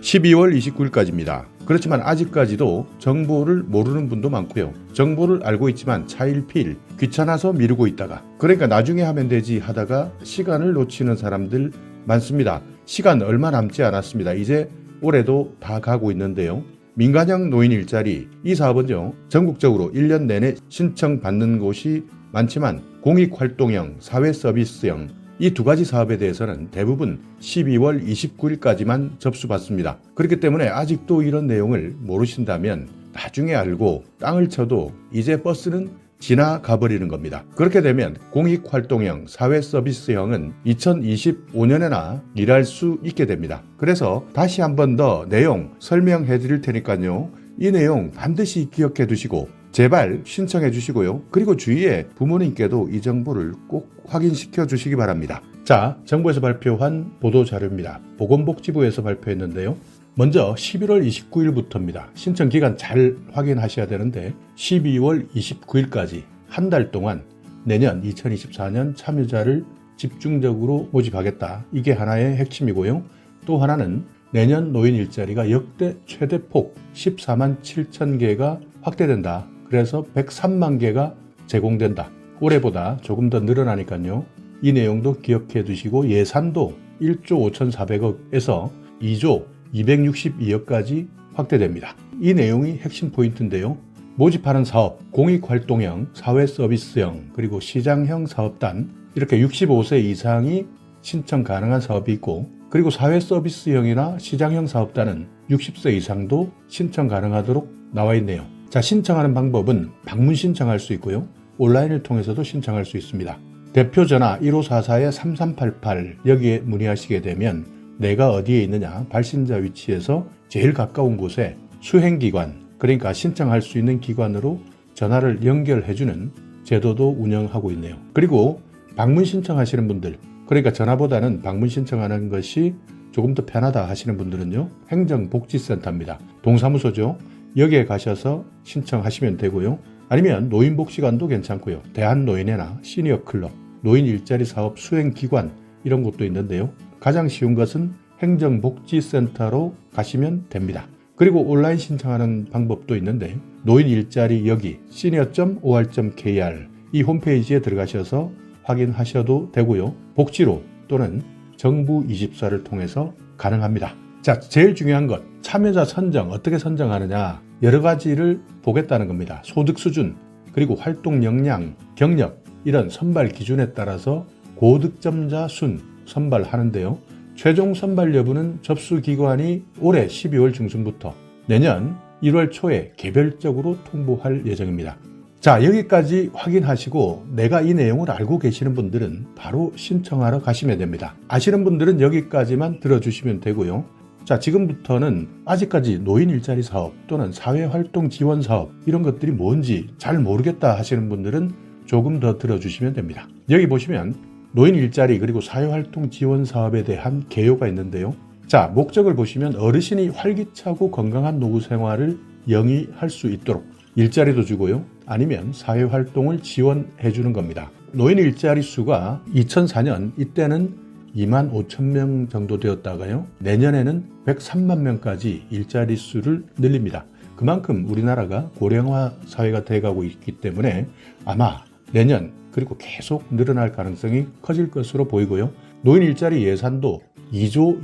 12월 29일까지입니다. 그렇지만 아직까지도 정보를 모르는 분도 많고요. 정보를 알고 있지만 차일피일 귀찮아서 미루고 있다가 그러니까 나중에 하면 되지 하다가 시간을 놓치는 사람들 많습니다. 시간 얼마 남지 않았습니다. 이제 올해도 다 가고 있는데요. 민간형 노인 일자리 이 사업은요 전국적으로 1년 내내 신청 받는 곳이 많지만 공익활동형 사회 서비스형 이 두 가지 사업에 대해서는 대부분 12월 29일까지만 접수받습니다. 그렇기 때문에 아직도 이런 내용을 모르신다면 나중에 알고 땅을 쳐도 이제 버스는 지나가 버리는 겁니다. 그렇게 되면 공익활동형 사회 서비스형은 2025년에나 일할 수 있게 됩니다. 그래서 다시 한 번 더 내용 설명해 드릴 테니까요. 이 내용 반드시 기억해 두시고 제발 신청해 주시고요. 그리고 주위에 부모님께도 이 정보를 꼭 확인시켜 주시기 바랍니다. 자, 정부에서 발표한 보도 자료입니다. 보건복지부에서 발표했는데요. 먼저 11월 29일부터입니다. 신청 기간 잘 확인하셔야 되는데 12월 29일까지 한 달 동안 내년 2024년 참여자를 집중적으로 모집하겠다. 이게 하나의 핵심이고요. 또 하나는 내년 노인 일자리가 역대 최대폭 14만 7천 개가 확대된다. 그래서 103만 개가 제공된다. 올해보다 조금 더 늘어나니까요. 이 내용도 기억해 두시고 예산도 1조 5,400억에서 2조 262억까지 확대됩니다. 이 내용이 핵심 포인트인데요. 모집하는 사업, 공익활동형, 사회서비스형, 그리고 시장형 사업단 이렇게 65세 이상이 신청 가능한 사업이 있고 그리고 사회서비스형이나 시장형 사업단은 60세 이상도 신청 가능하도록 나와 있네요. 자, 신청하는 방법은 방문 신청할 수 있고요. 온라인을 통해서도 신청할 수 있습니다. 대표 전화 1544-3388 여기에 문의하시게 되면 내가 어디에 있느냐 발신자 위치에서 제일 가까운 곳에 수행기관 그러니까 신청할 수 있는 기관으로 전화를 연결해주는 제도도 운영하고 있네요. 그리고 방문 신청하시는 분들 그러니까 전화보다는 방문 신청하는 것이 조금 더 편하다 하시는 분들은요 행정복지센터입니다. 동사무소죠. 여기에 가셔서 신청하시면 되고요. 아니면 노인복지관도 괜찮고요. 대한노인회나 시니어클럽, 노인 일자리 사업 수행기관 이런 곳도 있는데요. 가장 쉬운 것은 행정복지센터로 가시면 됩니다. 그리고 온라인 신청하는 방법도 있는데 노인 일자리 여기 senior.or.kr 이 홈페이지에 들어가셔서 확인하셔도 되고요. 복지로 또는 정부 24를 통해서 가능합니다. 자, 제일 중요한 것 참여자 선정 어떻게 선정하느냐 여러 가지를 보겠다는 겁니다. 소득 수준 그리고 활동 역량, 경력 이런 선발 기준에 따라서 고득점자 순 선발하는데요. 최종 선발 여부는 접수 기관이 올해 12월 중순부터 내년 1월 초에 개별적으로 통보할 예정입니다. 자, 여기까지 확인하시고 내가 이 내용을 알고 계시는 분들은 바로 신청하러 가시면 됩니다. 아시는 분들은 여기까지만 들어주시면 되고요. 자, 지금부터는 아직까지 노인 일자리 사업 또는 사회활동 지원 사업 이런 것들이 뭔지 잘 모르겠다 하시는 분들은 조금 더 들어주시면 됩니다. 여기 보시면 노인 일자리 그리고 사회활동 지원 사업에 대한 개요가 있는데요. 자, 목적을 보시면 어르신이 활기차고 건강한 노후 생활을 영위할 수 있도록 일자리도 주고요. 아니면 사회활동을 지원해 주는 겁니다. 노인 일자리 수가 2004년 이때는 2만 5천 명 정도 되었다가요. 내년에는 103만 명까지 일자리 수를 늘립니다. 그만큼 우리나라가 고령화 사회가 돼가고 있기 때문에 아마 내년 그리고 계속 늘어날 가능성이 커질 것으로 보이고요. 노인 일자리 예산도 2조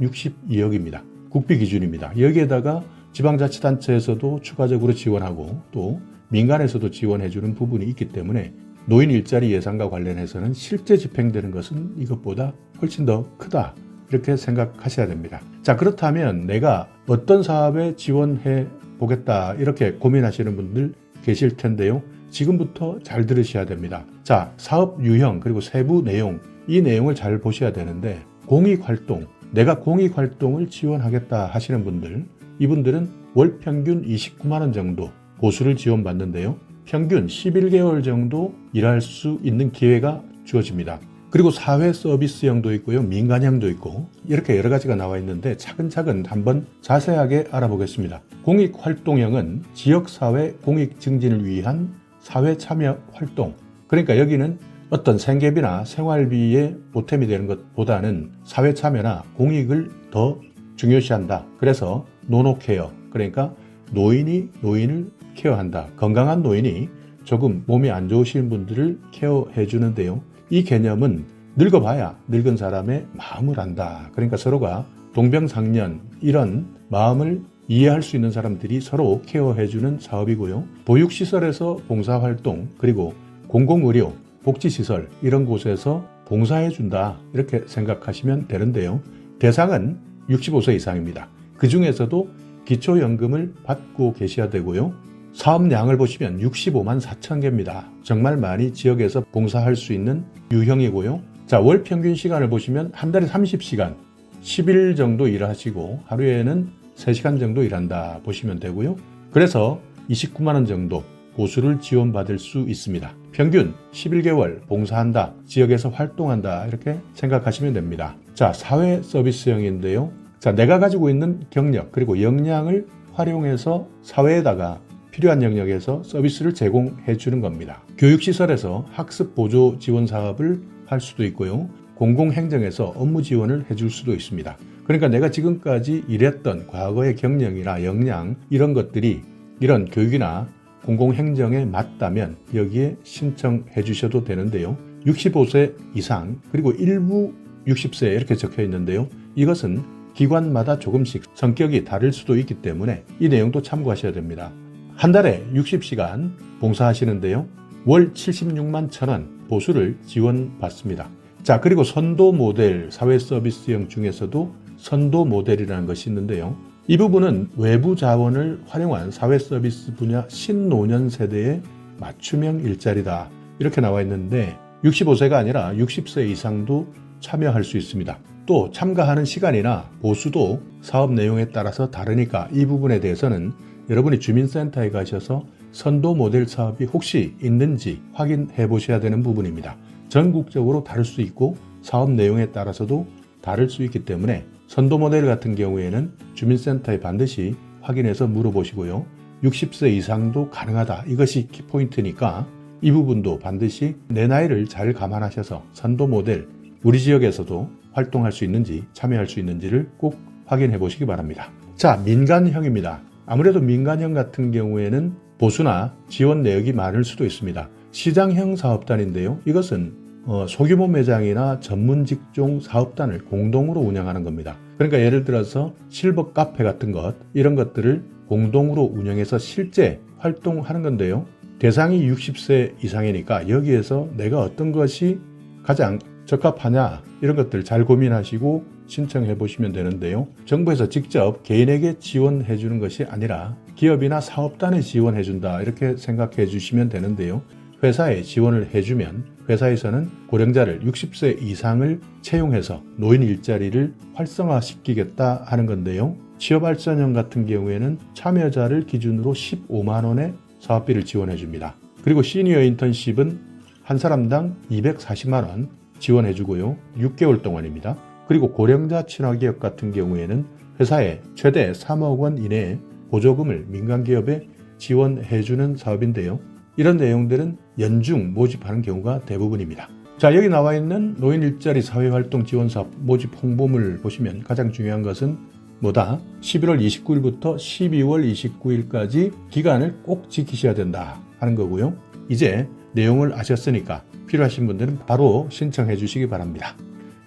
262억입니다. 국비 기준입니다. 여기에다가 지방자치단체에서도 추가적으로 지원하고 또 민간에서도 지원해주는 부분이 있기 때문에 노인 일자리 예산과 관련해서는 실제 집행되는 것은 이것보다 훨씬 더 크다. 이렇게 생각하셔야 됩니다. 자, 그렇다면 내가 어떤 사업에 지원해 보겠다. 이렇게 고민하시는 분들 계실 텐데요. 지금부터 잘 들으셔야 됩니다. 자, 사업 유형 그리고 세부 내용 이 내용을 잘 보셔야 되는데 공익 활동 내가 공익 활동을 지원하겠다 하시는 분들 이분들은 월 평균 29만 원 정도 보수를 지원받는데요. 평균 11개월 정도 일할 수 있는 기회가 주어집니다. 그리고 사회 서비스형도 있고요. 민간형도 있고 이렇게 여러 가지가 나와 있는데 차근차근 한번 자세하게 알아보겠습니다. 공익활동형은 지역사회 공익 증진을 위한 사회 참여 활동. 그러니까 여기는 어떤 생계비나 생활비에 보탬이 되는 것보다는 사회 참여나 공익을 더 중요시한다. 그래서 노노케어 그러니까 노인이 노인을 케어한다. 건강한 노인이 조금 몸이 안 좋으신 분들을 케어해 주는데요. 이 개념은 늙어봐야 늙은 사람의 마음을 안다. 그러니까 서로가 동병상련 이런 마음을 이해할 수 있는 사람들이 서로 케어해 주는 사업이고요. 보육시설에서 봉사활동 그리고 공공의료, 복지시설 이런 곳에서 봉사해 준다. 이렇게 생각하시면 되는데요. 대상은 65세 이상입니다. 그 중에서도 기초연금을 받고 계셔야 되고요. 사업량을 보시면 65만 4천 개입니다. 정말 많이 지역에서 봉사할 수 있는 유형이고요. 자, 월 평균 시간을 보시면 한 달에 30시간, 10일 정도 일하시고 하루에는 3시간 정도 일한다 보시면 되고요. 그래서 29만 원 정도 보수를 지원받을 수 있습니다. 평균 11개월 봉사한다, 지역에서 활동한다 이렇게 생각하시면 됩니다. 자, 사회 서비스형인데요. 자, 내가 가지고 있는 경력 그리고 역량을 활용해서 사회에다가 필요한 영역에서 서비스를 제공해 주는 겁니다. 교육시설에서 학습 보조 지원 사업을 할 수도 있고요. 공공행정에서 업무 지원을 해줄 수도 있습니다. 그러니까 내가 지금까지 일했던 과거의 경력이나 역량 이런 것들이 이런 교육이나 공공행정에 맞다면 여기에 신청해 주셔도 되는데요. 65세 이상 그리고 일부 60세 이렇게 적혀 있는데요. 이것은 기관마다 조금씩 성격이 다를 수도 있기 때문에 이 내용도 참고하셔야 됩니다. 한 달에 60시간 봉사하시는데요. 월 76만 천원 보수를 지원받습니다. 자, 그리고 선도 모델 사회 서비스형 중에서도 선도 모델이라는 것이 있는데요. 이 부분은 외부 자원을 활용한 사회 서비스 분야 신노년 세대의 맞춤형 일자리다. 이렇게 나와 있는데 65세가 아니라 60세 이상도 참여할 수 있습니다. 또 참가하는 시간이나 보수도 사업 내용에 따라서 다르니까 이 부분에 대해서는 여러분이 주민센터에 가셔서 선도 모델 사업이 혹시 있는지 확인해 보셔야 되는 부분입니다. 전국적으로 다를 수 있고 사업 내용에 따라서도 다를 수 있기 때문에 선도 모델 같은 경우에는 주민센터에 반드시 확인해서 물어보시고요. 60세 이상도 가능하다. 이것이 키포인트니까 이 부분도 반드시 내 나이를 잘 감안하셔서 선도 모델 우리 지역에서도 활동할 수 있는지 참여할 수 있는지를 꼭 확인해 보시기 바랍니다. 자, 민간형입니다. 아무래도 민간형 같은 경우에는 보수나 지원 내역이 많을 수도 있습니다. 시장형 사업단인데요. 이것은 어, 소규모 매장이나 전문 직종 사업단을 공동으로 운영하는 겁니다. 그러니까 예를 들어서 실버 카페 같은 것 이런 것들을 공동으로 운영해서 실제 활동하는 건데요. 대상이 60세 이상이니까 여기에서 내가 어떤 것이 가장 적합하냐 이런 것들 잘 고민하시고 신청해 보시면 되는데요. 정부에서 직접 개인에게 지원해 주는 것이 아니라 기업이나 사업단에 지원해 준다 이렇게 생각해 주시면 되는데요. 회사에 지원을 해주면 회사에서는 고령자를 60세 이상을 채용해서 노인 일자리를 활성화시키겠다 하는 건데요. 취업발전형 같은 경우에는 참여자를 기준으로 15만 원의 사업비를 지원해 줍니다. 그리고 시니어 인턴십은 한 사람당 240만 원 지원해 주고요. 6개월 동안입니다. 그리고 고령자 친화기업 같은 경우에는 회사에 최대 3억 원 이내의 보조금을 민간기업에 지원해 주는 사업인데요. 이런 내용들은 연중 모집하는 경우가 대부분입니다. 자, 여기 나와 있는 노인 일자리 사회활동 지원 사업 모집 홍보물 보시면 가장 중요한 것은 뭐다? 11월 29일부터 12월 29일까지 기간을 꼭 지키셔야 된다 하는 거고요. 이제 내용을 아셨으니까 필요하신 분들은 바로 신청해 주시기 바랍니다.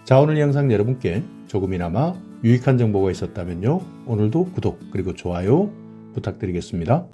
자, 오늘 영상 여러분께 조금이나마 유익한 정보가 있었다면요. 오늘도 구독 그리고 좋아요 부탁드리겠습니다.